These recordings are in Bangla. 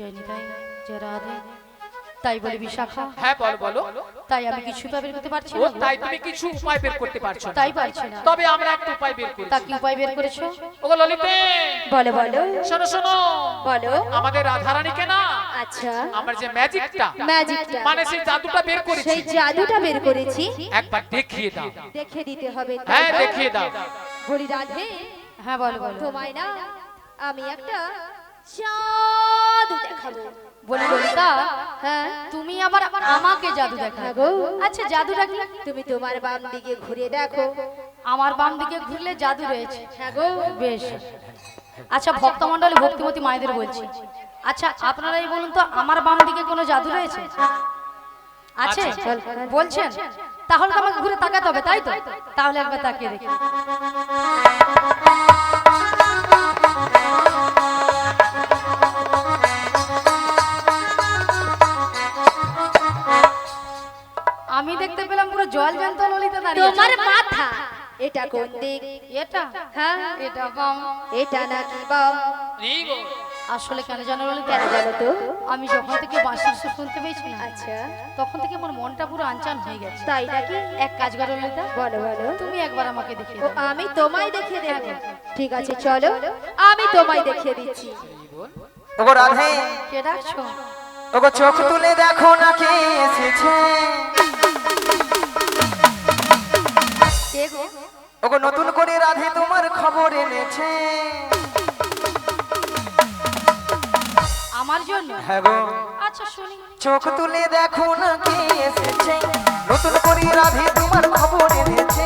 যে নিতাই যে রাধে তাই বলে বিশাখা। হ্যাঁ বল বলো। তাই আমি কিছু উপায় বের করতে পারছি না। তাই তুমি কিছু উপায় বের করতে পারছ না। তাই পারছি না। তবে আমরা একটা উপায় বের করি তা কি উপায় বের করেছ? ওগো ললিতে। বলো বলো। শোনো শোনো। বলো। আমাদের রাধারানীকে না আচ্ছা। আমার যে ম্যাজিকটা ম্যাজিকটা। মানে সেই জাদুটা বের করেছি। সেই জাদুটা বের করেছি। একবার দেখিয়ে দাও। দেখে দিতে হবে হ্যাঁ দেখিয়ে দাও। বলি রাধে হ্যাঁ বলো বলো। তোমায় না আমি একটা জাদু দেখাবো। বলি ললিতা হ্যাঁ তুমি আবার আমাকে জাদু দেখা হ্যাঁ। আচ্ছা জাদুটা কি তুমি তোমার বাম দিকে ঘুরে দেখো। আমার বাম দিকে ঘুরলে জাদু রয়েছে। হ্যাঁ বেশ। আচ্ছা ভক্তমণ্ডলী ভক্তিমতী মায়েদের বলছি। আচ্ছা আপনারাই বলুন তো আমার বাম দিকে কোনো জাদু রয়েছে? আছে। আচ্ছা। বলছেন? তাহলে তো আমাকে ঘুরে তাকাতে হবে তাই তো? তাহলে একবার তাকিয়ে দেখি। জল জ্যান্ত ললিতা দাঁড়িয়ে আছে। তোমার মাথা। এটা কোন দিক? এটা। হ্যাঁ এটা বাম। এটা নাকি বাম? এই গো। আসলে কেন জানো ললিতা? কেন জানো তো? আমি যখন থেকে বাঁশির সুর শুনতে পেয়েছি না আচ্ছা। তখন থেকে আমার মনটা পুরো আনচান হয়ে গেছে। তাই নাকি? এক কাজ করো ললিতা। বলো বলো। তুমি একবার আমাকে দেখিয়ে দাও। আমি তোমায় দেখিয়ে দেব। ঠিক আছে চলো। আমি তোমায় দেখিয়ে দিচ্ছি। ওগো রাধে। কে ডাকছো? ওগো চোখ তুলে দেখো না কে এসেছে। ওগো নতুন করে রাধে তোমার খবর এনেছে। আমার জন্য? হ্যাঁ গো। আচ্ছা শুনি। চোখ তুলে দেখো না কে এসেছে। নতুন করে রাধে তোমার খবর এনেছে।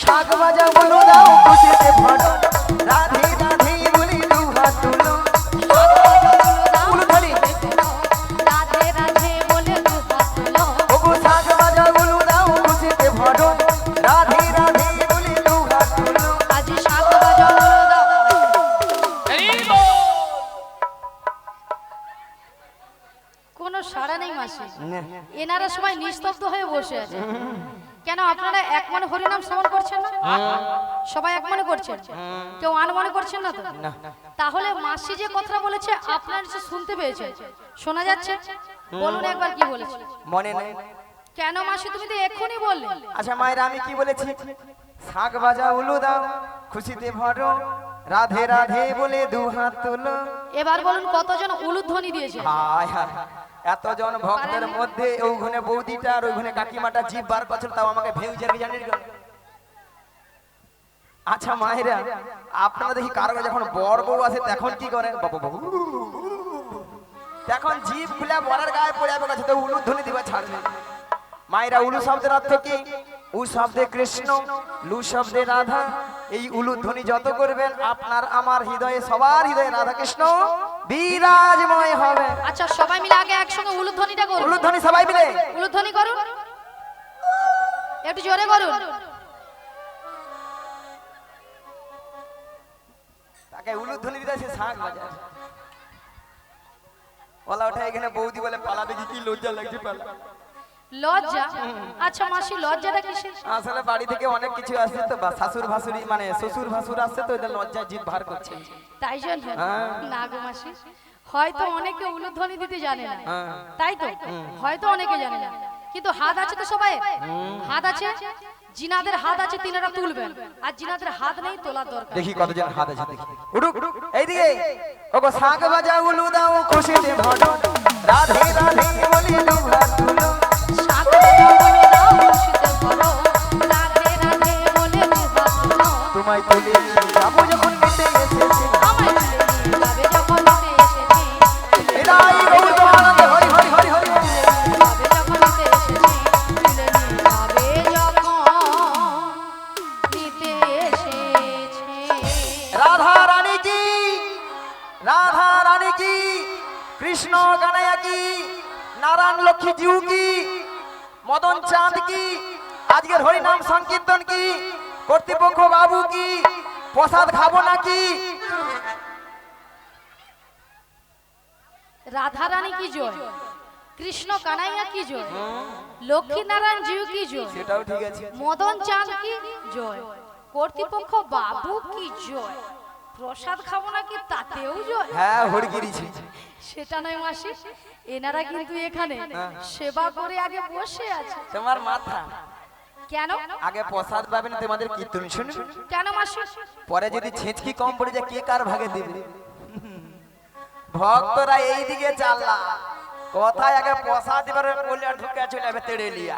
শাক বাজা বলো দাও করছেন? কেউ আন মনে করছেন না তো? তাহলে মাসি যে কথা বলেছে আপনারা শুনতে পেয়েছে শোনা যাচ্ছে? বলুন একবার কি বলেছে। মনে নেই। কেন মাসি তুমি তো এক্ষুনি বললে। আচ্ছা মায়ের আমি কি বলেছি? শাক বাজা উলু দাও খুশিতে ভরো রাধে রাধে বলে দু হাত তুলো। এবার বলুন কতজন উলুধ্বনি দিয়েছে? হায় হায় এতজন ভক্তের মধ্যে ওইখানে বৌদিটা আর ওইখানে কাকিমাটা জিভ বার করছিল তাও আমাকে ভিউজের জানি আচ্ছা মায়েরা আপনারা দেখি কারও যখন বর বউ আসে তখন কি করেন বাবু বাবু তখন জিভ খুলে বরের গায়ে পড়ে যাবে কাছে তো উলু ধ্বনি দিবা ছাড়বে মায়েরা উলু শব্দের অর্থ কি উ শব্দে কৃষ্ণ লু শব্দে রাধা এই উলু ধ্বনি যত করবেন আপনার আমার হৃদয়ে সবার হৃদয়ে রাধা কৃষ্ণ বিরাজময় হবে আচ্ছা সবাই মিলে আগে একসঙ্গে উলুধ্বনিটা করুন উলু ধ্বনি সবাই মিলে উলুধ্বনি করুন একটু জোরে করুন তাকে উলুধ্বনি দিতে সে শাঁখ বাজায়। ওলা ওঠা এখানে বৌদি বলে পালা দেখি কি লজ্জা লাগছে পালা। লজ্জা? আচ্ছা মাসি লজ্জাটা কিসের? আসলে বাড়ি থেকে অনেক কিছু আসছে তো শাশুর ভাসুরি মানে শ্বশুর ভাসুর আসছে তো জিভ ভার করছে। তাই জন্য? হ্যাঁ। না গো মাসি হয়তো অনেকে উলুধ্বনি দিতে জানে না। হ্যাঁ। তাই তো? হয়তো অনেকে জানে না। কিন্তু হাত আছে তো সবাই হাত আছে? জিনাদের হাত আছে তিনারা তুলবেন। আর জিনাদের হাত নেই তোলার দরকার। দেখি কতজন হাত আছে দেখি। উড়ুক এইদিকে ওগো শাক বাজা উলু দাও খুশিতে ভর। রাধে রাধে বাবু কি প্রসাদ খাব নাকি? রাধা রানী কি জয়? কৃষ্ণ কানাইয়া কি জয়? লক্ষ্মী নারায়ণ জিউ কি জয়? সেটাও ঠিক আছে। মদন চাঁদ কি জয়? কর্তৃপক্ষ বাবু কি জয়? প্রসাদ খাব নাকি তাতেও জয়? হ্যাঁ হরিগিরিছি সেটা নয় মাসি এনারা কিন্তু এখানে সেবা করে আগে বসে আছে। তোমার মাথা। কেন? আগে প্রসাদ পাবে না তোমাদের কীর্তন শুনবে কেন মাসি? পরে যদি ছেঁচকি কম পড়ে যায় কে কার ভাগে দেবে? ভক্তরা এই দিকে চাল্লা। কোথায় আগে প্রসাদ এবারে বলে ঢুকে চলে যাবে তেড়ে লিয়া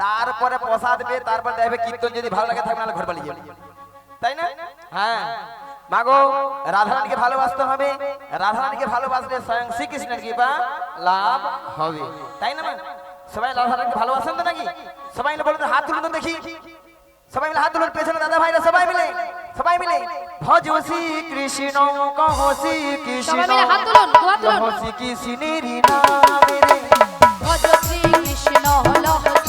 তারপরে প্রসাদ পেয়ে তারপর দেখবে কীর্তন যদি ভালো লাগে থাকবে নাহলে ঘর পালিয়ে যাবে। তাই না? হ্যাঁ। মাগো রাধারানীকে ভালোবাসতে হবে। রাধারানীকে ভালোবাসলে স্বয়ং শ্রীকৃষ্ণের কৃপা লাভ হবে। তাই না সবাই ভালো আছেন তো নাকি? সবাই মিলে বলুন হাত তুলুন দেখি। সবাই মিলে হাত তুলুন পেছনে দাদা ভাইরা সবাই মিলে। সবাই মিলে। ভজ শ্রী কৃষ্ণ কহ শ্রী কৃষ্ণ। সবাই মিলে হাত তুলুন, দোয়া তুলুন। কহ শ্রী কৃষ্ণের নামে। ভজ শ্রী কৃষ্ণ লহ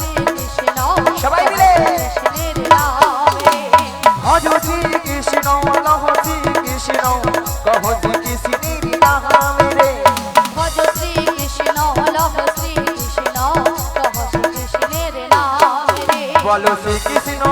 বলো শ্রী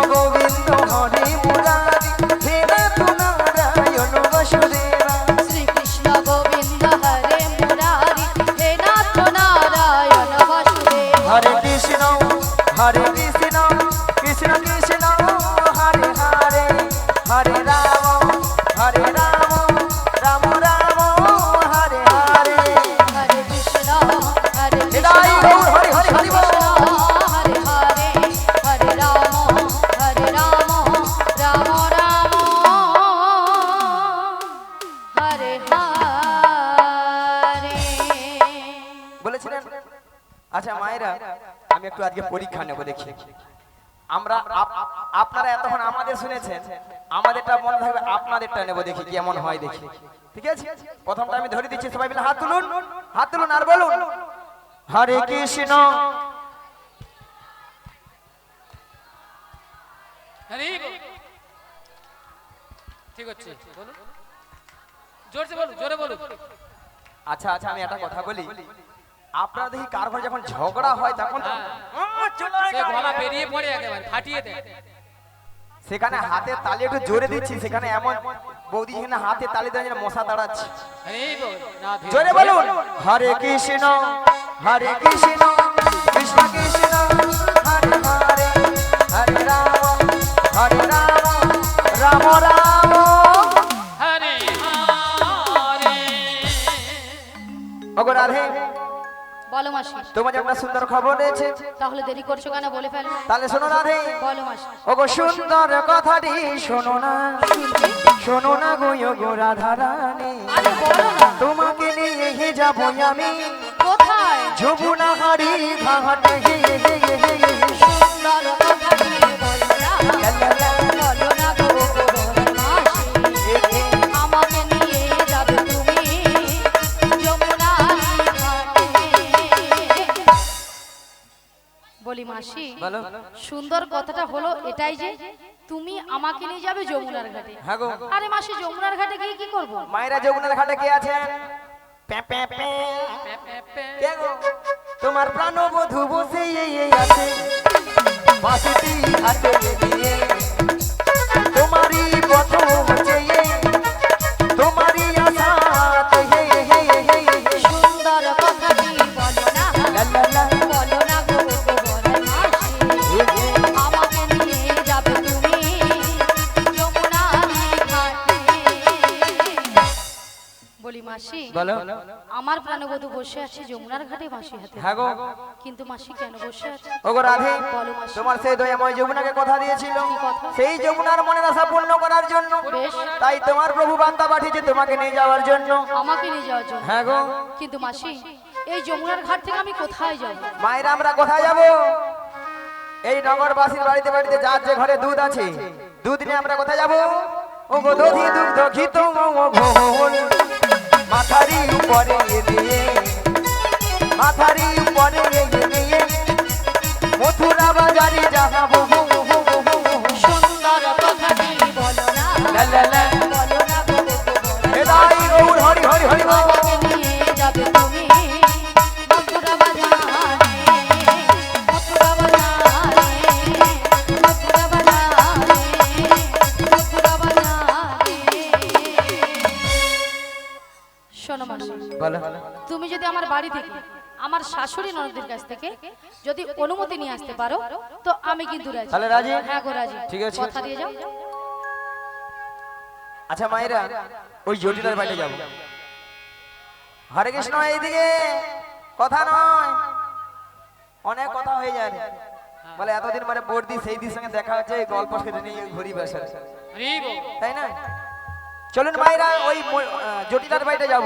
একটু আজকে পরীক্ষা নেব দেখি। আমরা আপনারা এতক্ষণ আমাদের শুনেছেন আমাদেরটা মনে থাকবে আপনাদেরটা নেব দেখি কেমন হয় দেখি। ঠিক আছে? প্রথমটা আমি ধরে দিচ্ছি সবাই মিলে হাত তুলুন হাত তুলুন আর বলুন হরে কৃষ্ণ। হরি ঠিক আছে বলুন। জোরসে বলুন জোরে বলুন। আচ্ছা আচ্ছা আমি একটা কথা বলি। আপনারা দেখি কার ঘরে যখন ঝগড়া হয় তখন চলে সে গলা বেরিয়ে পড়ে একেবারে ফাটিয়ে দেয়। সেখানে হাতে তালি একটু জোরে দিচ্ছি সেখানে এমন বৌদি এখানে হাতে তালি দেওয়া যেন মশা দাঁড়াচ্ছে। জোরে বলুন। হরে কৃষ্ণ হরে কৃষ্ণ কৃষ্ণ কৃষ্ণ হরে হরে হরে রাম হরে রাম রাম রাম। হরে হরে। ওগো রাধে। বলো মাসি। তোমার একটা সুন্দর খবর রয়েছে। তাহলে দেরি করছ কেন বলে ফেলো। তাহলে শোনো রাধে বলো মাসি। ওগো সুন্দর কথাটি শোনো না। শোনো না গো গো রাধা রানী আরে বলো না। তোমাকে নিয়ে যাব আমি। কোথায়? যমুনা হারি ঘাটে। সুন্দর কথা মাসি সুন্দর কথাটা হলো এটাই যে তুমি আমাকে নিয়ে যাবে যমুনার ঘাটে। হ্যাঁ আরে মাসি যমুনার ঘাটে গিয়ে কি করব? মায়েরা যমুনার ঘাটে কে আছেন? তোমার প্রাণবধূ বসে আছে। বাসিটি হাতে নিয়ে। মাসি বলো। আমার প্রাণবধূ বসে আছে যমুনার ঘাটে মাসি হাতে। হ্যাঁ গো কিন্তু মাসি কেন বসে আছে? ওগো রাধে তোমার সেই দয়াময় যমুনাকে কথা দিয়েছিল। সেই যমুনার মনের আশা পূর্ণ করার জন্য। বেশ। তাই তোমার প্রভু বার্তা পাঠিয়েছে তোমাকে নিয়ে যাওয়ার জন্য। আমাকে নিয়ে যাওয়ার জন্য। হ্যাঁ গো কিন্তু মাসি এই যমুনার ঘাট থেকে আমি কোথায় যাব? মায়েরা আমরা কোথায় যাব? এই নগরবাসীর বাড়িতে বাড়িতে যার যে ঘরে দুধ আছে দুধ নিয়ে আমরা কোথায় যাব? ও গো দধি দুগ্ধ ঘিত ঘোল মাথারি উপরে নিয়ে মাথারি উপরে নিয়ে মথুরা বাজারে যাহা সুন্দর আসতে পারো। তো আমি কিন্তু রাজি তাহলে রাজি? হ্যাঁ গো রাজি। ঠিক আছে। কথা দিয়ে যাও। আচ্ছা মায়েরা ওই জটিলার বাড়িতে যাব। হরে কৃষ্ণ এইদিকে। কথা নয়। অনেক কথা হয়ে যায় বলে এতদিন মানে বর্দি সেই দিন সঙ্গে দেখা হচ্ছে এই গল্প সেটা নিয়ে ঘুরি বেসা তাই না? চলুন মায়েরা ওই জটিলার বাড়িতে যাব।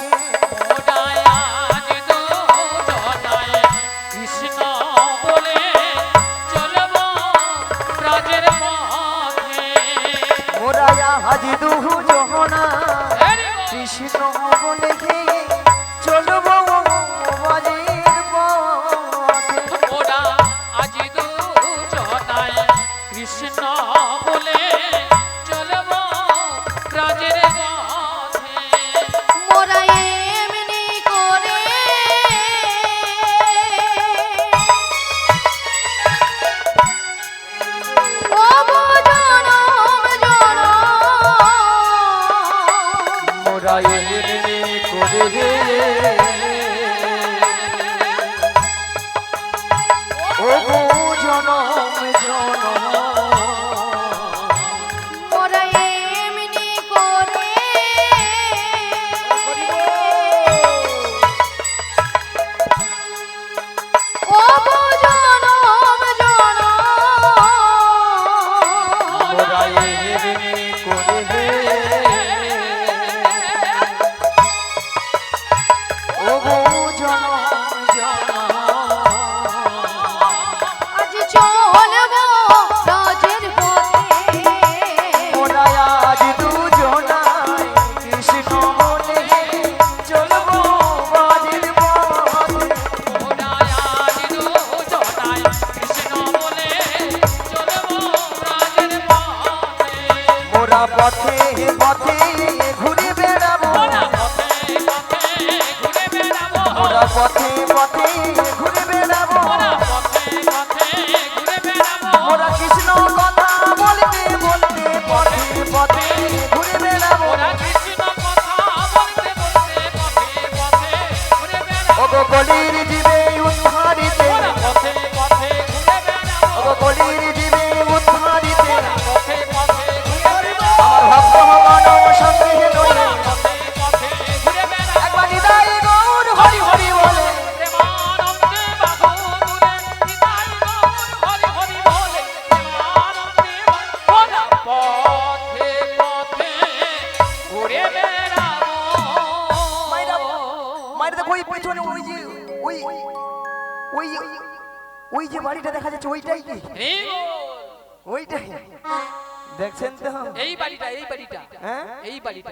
হ্যাঁ? এই বাড়িটা।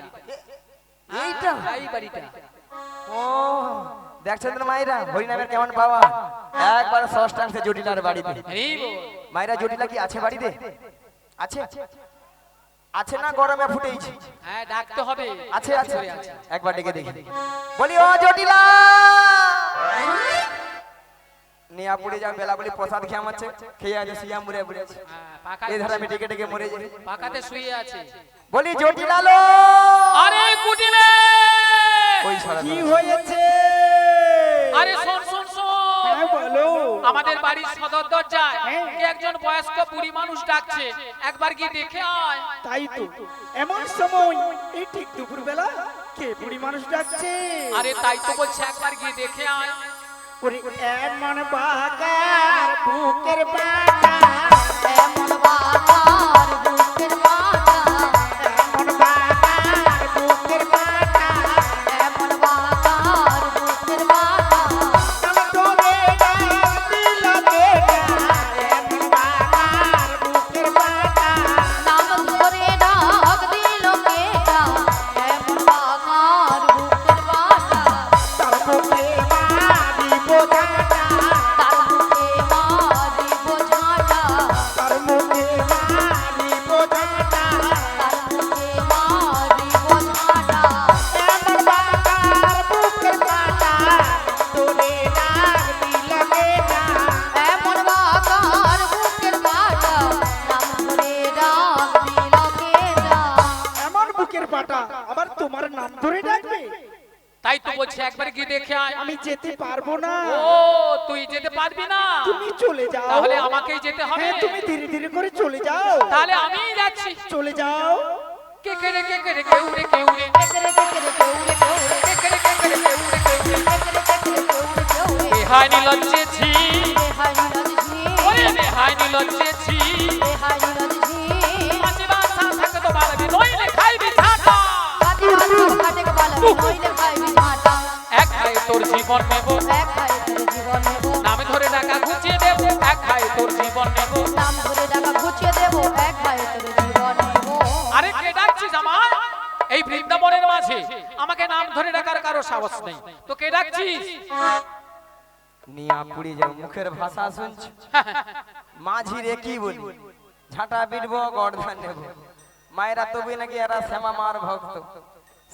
এইটা? এই বাড়িটা। ও দেখছেন তো মায়েরা হরিনামের কেমন পাওয়া? একবার ষষ্ঠাংশে জটিলার বাড়িতে। মায়েরা জটিলা কি আছে বাড়িতে? আছে আছে? না গরমে ফুটেইছে? হ্যাঁ ডাকতে হবে। আছে। আছে আছে। একবার ডেকে দেখি। বলি ও জটিলা! নিয়া পুড়ে যাও বেলা প্রসাদ খেয়ে আমাচ্ছে খেয়ে আছে সিয়া মুড়ে বুড়ে আছে এই ধারা আমি ডেকে ডেকে মরে যাই পাকাতে শুয়ে আছে। বলি জটিলা আরে কুটিলে! ওই সারা কি হয়েছে? আরে শোন শোন শোন। বলো। আমাদের বাড়ির সদর দরজায়। কে একজন বয়স্ক বুড়ি মানুষ ডাকছে একবার গিয়ে দেখে আয়। তাই তো। এমন সময় এই ঠিক দুপুর বেলা কে বুড়ি মানুষ ডাকছে? আরে তাই তো বলছে একবার গিয়ে দেখে আয়। ওরে এমন বাগার বুকের বাটা এমন বাহার ধরে ডাকবে। তাই তো বলছে একবার গিয়ে দেখে আয়। আমি যেতে পারব না। ও তুই যেতে পারবি না। তুমি চলে যাও। তাহলে আমাকেই যেতে হবে। হ্যাঁ তুমি ধীরে ধীরে করে চলে যাও। তাহলে আমিই যাচ্ছি। চলে যাও। কে কে রে কে কে রে কেউ রে কেউ রে। কেকরে কেকরে কেউরে কেউরে কে কে রে কে কে রে কেউ রে কেউ রে। কে কেকরে কেকরে কেউরে কেউরে বেহাই নিলজ্জেছি বেহাই নিরজি ওরে বেহাই নিলজ্জেছি। বেহাই নিরজি বাঁচিবার সাথ থাকতে পারবি নইলে জীবন নেব। এক তোর জীবন নেব নামে ধরে টাকা ঘুচিয়ে দেব এক খাই তোর জীবন নেব। নাম ধরে টাকা ঘুচিয়ে দেব এক খাই তোর জীবন নেব। আরে কে ডাকছিস আমার এই বৃন্দাবনের মাঝে আমাকে নাম ধরে ডাকার কারও সাহস নেই। তো কে ডাকছিস? নিয়া পুড়ে যাও মুখের ভাষা শুনছ। মাঝি রে কি বলি? ঝাঁটা পিটবো গর্ধান নেব। মায়েরা তবে নাকি এরা শ্যামা মার ভক্ত।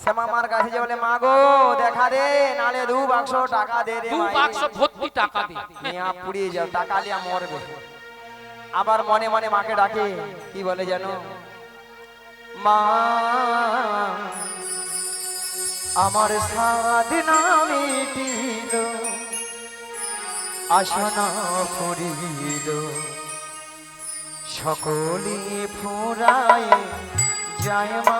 শ্যামা মার কাছে যে বলে মাগো দেখা দে নালে দু বাক্স টাকা দে রে দু বাক্স ভর্তি টাকা দে। নিয়া পুড়িয়ে যাও টাকা লিয়া মরবে। আবার মনে মনে মাকে ডাকে কি বলে জানো? মা আমার সাধনা মিটিল আসনা ফুরিল। সকলে ফুরায় যায় মা।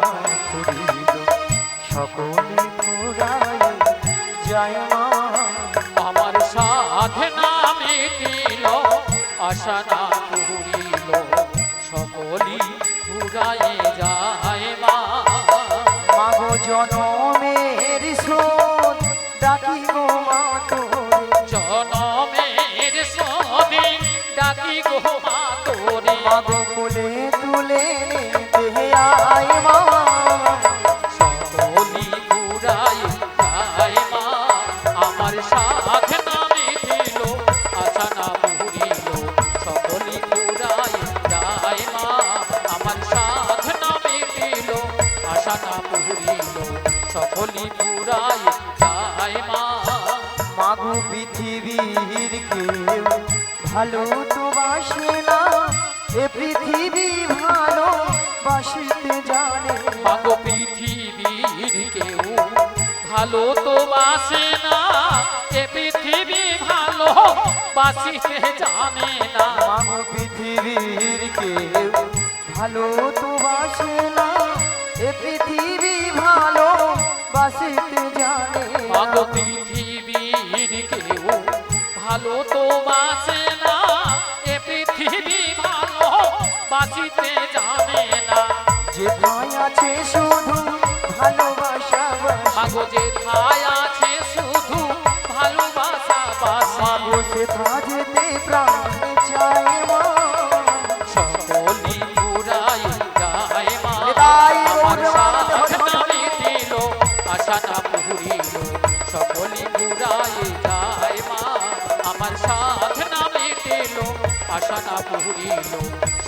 সকলি পুরাই যায় মা মাগো পৃথিবীর কেউ ভালো তো বাসে না এ পৃথিবী ভালো বাসিতে জানে। মাগো পৃথিবীর কেউ ভালো তো বাসে না এ পৃথিবী ভালো বাসিতে জানে না মাগো পৃথিবীর কেউ ভালো তো বাসে না আছে শুধু ভালোবাসা মাগো যে ঠায় আছে শুধু ভালোবাসা বাসা। বসে যেতে প্রাণ চায় মা। সকলি পুরাই গায় মা। নিতাই আমার গৌর মানব সাধ নামে দিল আশা না পুরিল সকলি পুরাই গায় মা। আমার সাধ নামে আশা না পুরিল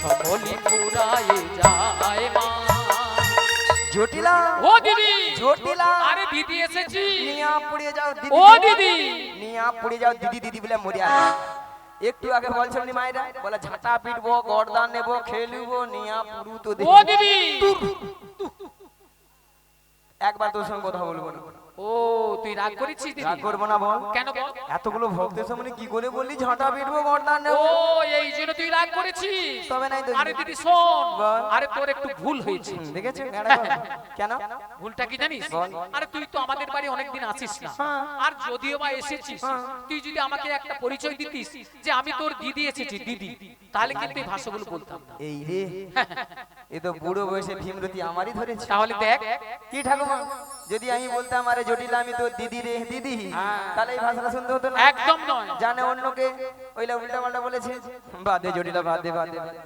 সকলি পুরাই যায় জটিলা। ও দিদি। জটিলা। আরে দিদি এসেছি। নিয়া পড়ে যাও দিদি। ও দিদি। নিয়া পড়ে যাও দিদি দিদি বলে মরিয়া একটু আগে বলছিল নি মাইরা বলে ঝাঁটা পিটবো গর্দান নেব খেলব নিয়া পুরু তো ও দিদি। একবার তোর সঙ্গে কথা বলব না। ও তুই রাগ করেছিস দিদি? রাগ করব না বল। কেন বল? এতগুলো ভক্তের সামনে কি করে বললি? ঝাঁটা পিটবো গর্দান ও এই জন্য তুই রাগ করেছিস। তবে নাই আরে দিদি শোন। আরে তোর একটু ভুল হয়েছে। কেন? ভুলটা কি জানিস? আরে তুই তো আমাদের বাড়ি অনেকদিন আসিস না। আর যদিও বা এসেছিস তুই যদি আমাকে একটা পরিচয় দিতিস যে আমি তোর দিদি এসেছি দিদি তাহলে কিন্তু এই ভাষাগুলো বলতাম। এই রে। এ তো বুড়ো বয়সে ভীমরতি আমারই ধরেছে। তাহলে দেখ। কি ঠাকুমা? যদি আমি বলতাম আরে জটিল আমি তো দিদি রে দিদি। তাহলে এই ভাষাটা শুনতে হতো না? একদম নয়। জানে অন্যকে ওইলা উল্টা পাল্টা বলেছে। বাদে জটিলা বাদে বাদে বাদে।